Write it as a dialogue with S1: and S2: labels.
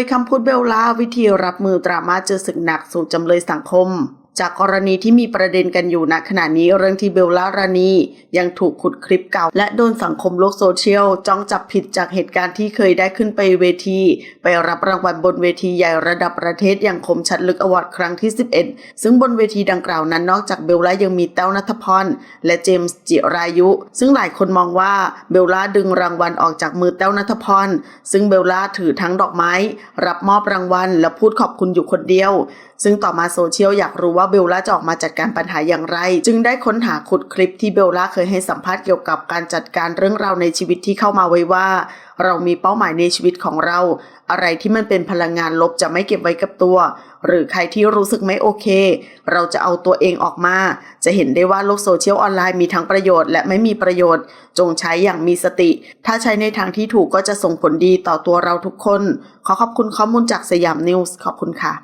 S1: ยคำพูดเบลล่าวิธีรับมือดราม่าเจอศึกหนักสู่จำเลยสังคม จากกรณีที่มีประเด็นกันอยู่ณขณะนี้เรื่องที่เบลล่ารานียังถูกขุดคลิปเก่า และโดนสังคมโลกโซเชียลจ้องจับผิดจากเหตุการณ์ที่เคยได้ขึ้นไปเวที ไปรับรางวัลบนเวทีใหญ่ระดับประเทศอย่างคมชัดลึกอวอร์ดครั้งที่ 11 ซึ่งบนเวทีดังกล่าวนั้นนอกจากเบลล่ายังมีแต้วนัทพรและเจมส์จิรายุ ซึ่งหลายคนมองว่าเบลล่าดึงรางวัลออกจากมือแต้วนัทพรซึ่งเบลล่าถือทั้งดอกไม้ รับมอบรางวัล และพูดขอบคุณอยู่คนเดียว ซึ่งต่อมาโซเชียลอยากรู้ว่าเบลล่าจะออกมาจัดการปัญหาอย่างไร จึงได้ค้นหาขุดคลิปที่เบลล่าเคยให้สัมภาษณ์เกี่ยวกับการจัดการเรื่องราวในชีวิตที่เข้ามาไว้ว่า เรามีเป้าหมายในชีวิตของเรา อะไรที่มันเป็นพลังงานลบจะไม่เก็บไว้กับตัว หรือใครที่รู้สึกไม่โอเค เราจะเอาตัวเองออกมา จะเห็นได้ว่าโลกโซเชียลออนไลน์มีทั้งประโยชน์และไม่มีประโยชน์ จงใช้อย่างมีสติ ถ้าใช้ในทางที่ถูกก็จะส่งผลดีต่อตัวเราทุกคน ขอขอบคุณข้อมูลจากสยามนิวส์ขอบคุณค่ะ